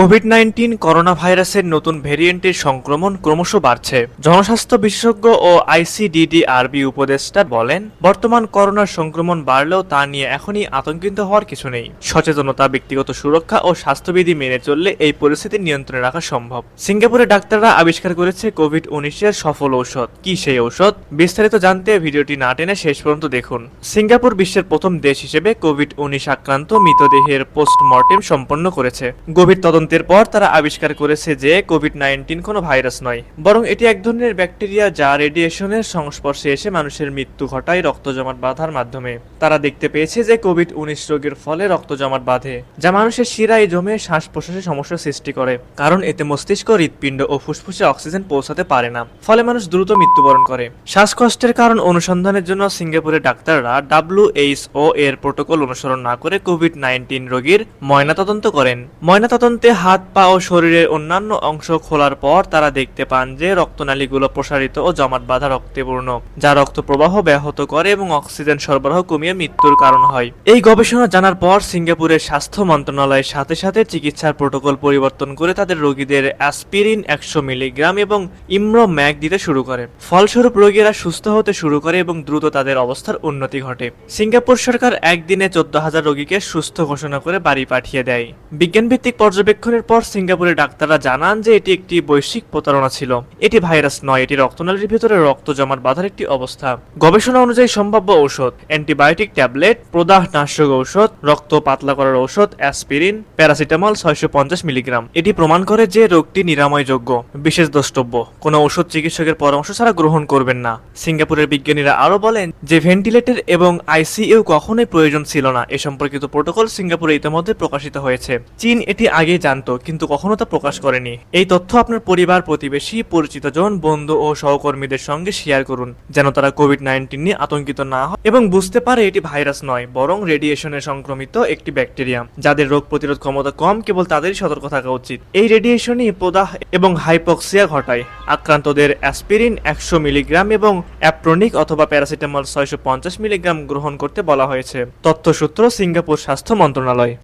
Covid nineteen corona ভাইরাসের নতুন ভেরিয়েন্টের সংক্রমণ ক্রমশ বাড়ছে। জনস্বাস্থ্য বিশেষজ্ঞ ও আইসিডিডিআরবি উপদেষ্টা বলেন, বর্তমান করোনার সংক্রমণ বাড়লেও তা নিয়ে এখনই আতঙ্কিত হওয়ার কিছু নেই। সচেতনতা, ব্যক্তিগত সুরক্ষা ও স্বাস্থ্যবিধি মেনে চললে এই পরিস্থিতি নিয়ন্ত্রণে রাখা সম্ভব। সিঙ্গাপুরে ডাক্তাররা আবিষ্কার করেছে কোভিড উনিশের সফল ঔষধ। কি সেই ঔষধ? বিস্তারিত জানতে ভিডিওটি না টেনে শেষ পর্যন্ত দেখুন। সিঙ্গাপুর বিশ্বের প্রথম দেশ হিসেবে কোভিড উনিশ আক্রান্ত মৃতদেহের পোস্টমর্টেম সম্পন্ন করেছে। গভীর তদন্তের পর তারা আবিষ্কার করেছে যে কোভিড নাইন্টিন কোনো ভাইরাস নয়, বরং এটি এক ধরনের ব্যাকটেরিয়া যা রেডিয়েশনের সংস্পর্শে এসে মানুষের মৃত্যু ঘটায় রক্ত জমাট বাঁধার মাধ্যমে। তারা দেখতে পেয়েছে যে কোভিড উনিশ রোগের ফলে রক্ত জমাট বাঁধে, যা মানুষের শিরায় জমে শ্বাস প্রশ্বাসে সমস্যার সৃষ্টি করে, কারণ এতে মস্তিষ্ক, হৃৎপিণ্ড ও ফুসফুসে অক্সিজেন পৌঁছাতে পারে না, ফলে মানুষ দ্রুত মৃত্যুবরণ করে। শ্বাসকষ্টের কারণ অনুসন্ধানের জন্য সিঙ্গাপুরের ডাক্তাররা ডাব্লিউএইচও এর প্রোটোকল অনুসরণ না করে কোভিড নাইন্টিন রোগীর ময়নাতদন্ত করেন। ময়নাতদন্তে হাত, পা ও শরীরের অন্যান্য অংশ খোলার পর তারা দেখতে পান যে রক্তনালীগুলো প্রসারিত ও জমাট বাঁধা রক্তে পূর্ণ যা রক্ত প্রবাহ ব্যাহত করে এবং অক্সিজেন সরবরাহ কমিয়ে মৃত্যুর কারণ হয়। এই গবেষণা জানার পর সিঙ্গাপুরের স্বাস্থ্য মন্ত্রণালয়ের সাথে সাথে চিকিৎসার প্রোটোকল পরিবর্তন করে তাদের রোগীদের অ্যাসপিরিন একশো মিলিগ্রাম এবং ইমরো ম্যাগ দিতে শুরু করে। ফলস্বরূপ রোগীরা সুস্থ হতে শুরু করে এবং দ্রুত তাদের অবস্থার উন্নতি ঘটে। সিঙ্গাপুর সরকার একদিনে চোদ্দ হাজার রোগীকে সুস্থ ঘোষণা করে বাড়ি পাঠিয়ে দেয়। বিজ্ঞানভিত্তিক পর্যবেক্ষণের পর সিঙ্গাপুরের ডাক্তাররা জানান যে এটি একটি বৈশ্বিক প্রতারণা ছিল। এটি ভাইরাস নয়, এটি রক্তনালীর ভিতরে রক্ত জমাট বাঁধার একটি অবস্থা। গবেষণা অনুযায়ী সম্ভাব্য ঔষধ, অ্যান্টিবায়োটিক ট্যাবলেট, প্রদাহ নাশক ঔষধ, রক্ত পাতলা করার ঔষধ, অ্যাসপিরিন, প্যারাসিটামল ছয়শো পঞ্চাশ মিলিগ্রাম। এটি প্রমাণ করে যে রোগটি নিরাময়যোগ্য, বিশেষ দ্রষ্টব্য। কোনো ওষুধ চিকিৎসকের পরামর্শ ছাড়া গ্রহণ করবেন না। সিঙ্গাপুরের বিজ্ঞানীরা আরও বলেন যে ভেন্টিলেটর এবং আইসিইউ কখনোই প্রয়োজন ছিল না। এ সম্পর্কিত প্রোটোকল সিঙ্গাপুরে ইতিমধ্যে প্রকাশিত হয়েছে। চীন এটি আগে জানতো, কিন্তু কখনো তা প্রকাশ করেনি। এই তথ্য আপনার পরিবার, প্রতিবেশী পরিচিতজন বন্ধু ও সহকর্মীদের সঙ্গে শেয়ার করুন, যেন তারা কোভিড নাইন্টিন নিয়ে আতঙ্কিত না হয় এবং বুঝতে পারে এটি ভাইরাস নয়, বরং রেডিয়েশনে সংক্রমিত একটি ব্যাকটেরিয়া যাদের রোগ প্রতিরোধ ক্ষমতা কম, কেবল তাদেরই সতর্ক থাকা উচিত। এই রেডিয়েশনই প্রদাহ এবং হাইপক্সিয়া ঘটায়। আক্রান্তদের অ্যাসপিরিন একশো মিলিগ্রাম এবং অ্যাপ্রোনিক অথবা প্যারাসিটামল ছয়শো পঞ্চাশ মিলিগ্রাম গ্রহণ করতে বলা হয়েছে। তথ্যসূত্র সিঙ্গাপুর স্বাস্থ্য মন্ত্রণালয়।